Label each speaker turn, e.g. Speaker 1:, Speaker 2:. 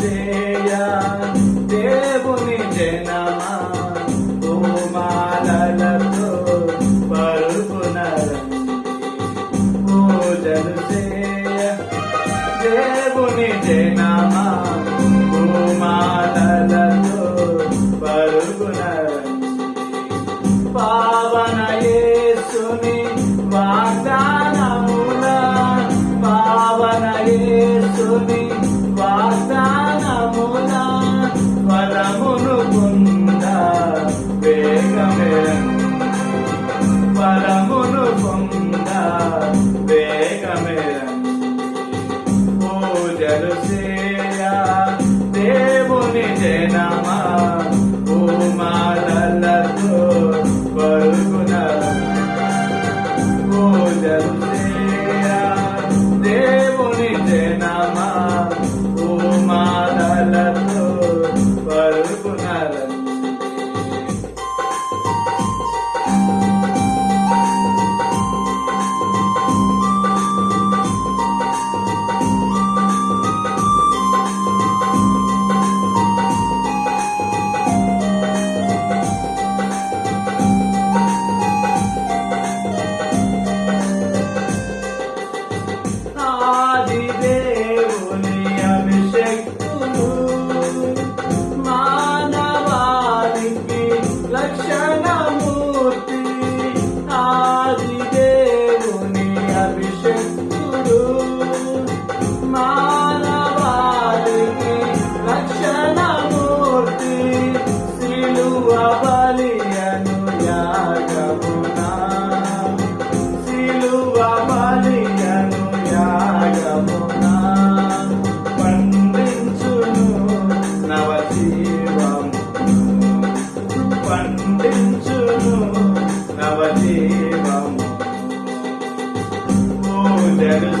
Speaker 1: day. పూజలు చేయా దేవుని జనమా? ఓ మాలలతో పరుగున. పూజలు baby.